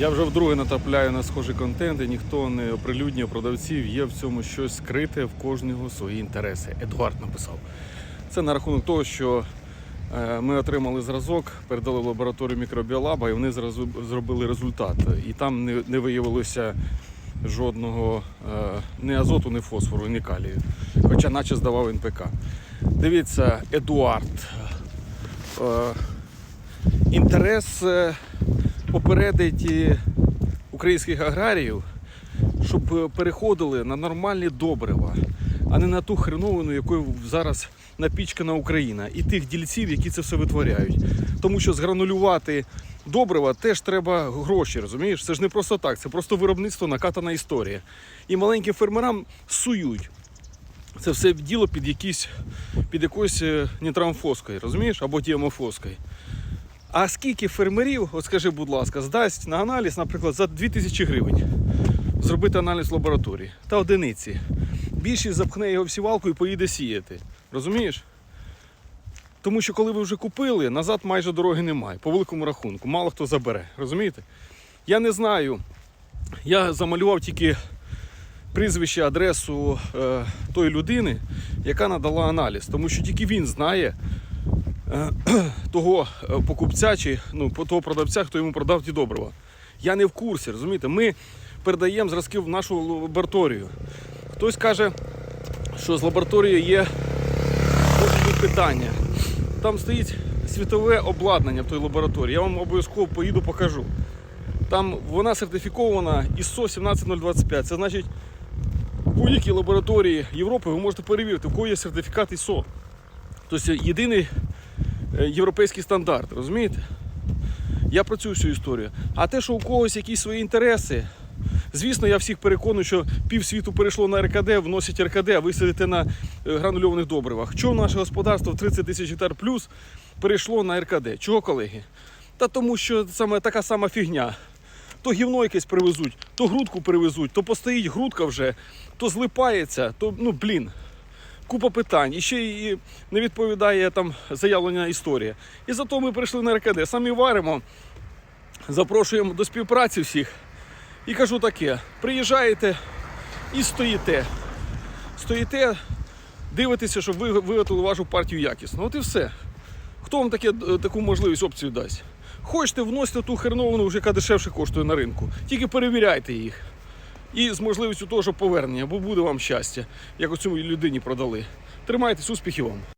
Я вже вдруге натрапляю на схожий контент, і ніхто не оприлюднює продавців. Є в цьому щось скрите в кожного свої інтереси. Едуард написав. Це на рахунок того, що е, ми отримали зразок, передали в лабораторію мікробіолаба, і вони зробили результат. І там не, не виявилося жодного е, ні азоту, ні фосфору, ні калію. Хоча наче здавав НПК. Дивіться, Едуард. Е, інтерес попередить українських аграріїв, щоб е, переходили на нормальні добрива, а не на ту хреновину, якою зараз напічкана Україна, і тих дільців, які це все витворяють. Тому що згранулювати добрива теж треба гроші, розумієш? Це ж не просто так, це просто виробництво, накатана історія. І маленьким фермерам сують. Це все діло під якісь під якоюсь е, нітрамфоскою, розумієш? Або діамофоскою. А скільки фермерів, от скажи, будь ласка, здасть на аналіз, наприклад, за 2000 гривень зробити аналіз в лабораторії та одиниці. Більшість запхне його в сівалку і поїде сіяти. Розумієш? Тому що коли ви вже купили, назад майже дороги немає, по великому рахунку. Мало хто забере. Розумієте? Я не знаю. Я замалював тільки прізвище, адресу е, тої людини, яка надала аналіз. Тому що тільки він знає того е, покупця чи ну, того продавця, хто йому продав ті добрива. Я не в курсі, розумієте? Ми передаємо зразки в нашу лабораторію. Хтось каже, що з лабораторією є бути питання. Там стоїть світове обладнання в той лабораторії. Я вам обов'язково поїду покажу. Там вона сертифікована ISO 17025. Це значить, в будь-якій лабораторії Європи ви можете перевірити, у кого є сертифікат ISO. Тобто єдиний е, європейський стандарт, розумієте? Я про цю всю історію. А те, що у когось якісь свої інтереси, звісно, я всіх переконую, що пів світу перейшло на РКД, вносять РКД, а ви сидите на е, гранульованих добривах. Чого наше господарство в 30 тисяч гектар плюс перейшло на РКД? Чого, колеги? Та тому, що саме така сама фігня. То гівно якесь привезуть, то грудку привезуть, то постоїть грудка вже, то злипається, то ну блін. Купа питань. І ще і не відповідає там заявлена історія. І зато ми прийшли на РКД. Самі варимо, запрошуємо до співпраці всіх. І кажу таке: приїжджаєте і стоїте. Стоїте, дивитеся, щоб ви виготовили вашу партію якісно. От і все. Хто вам таке, е, таку можливість опцію дасть? Хочете, вносите ту херновину, яка дешевше коштує на ринку. Тільки перевіряйте їх. І з можливістю того, що повернення, бо буде вам щастя, як оцю людині продали. Тримайтесь, успіхів вам!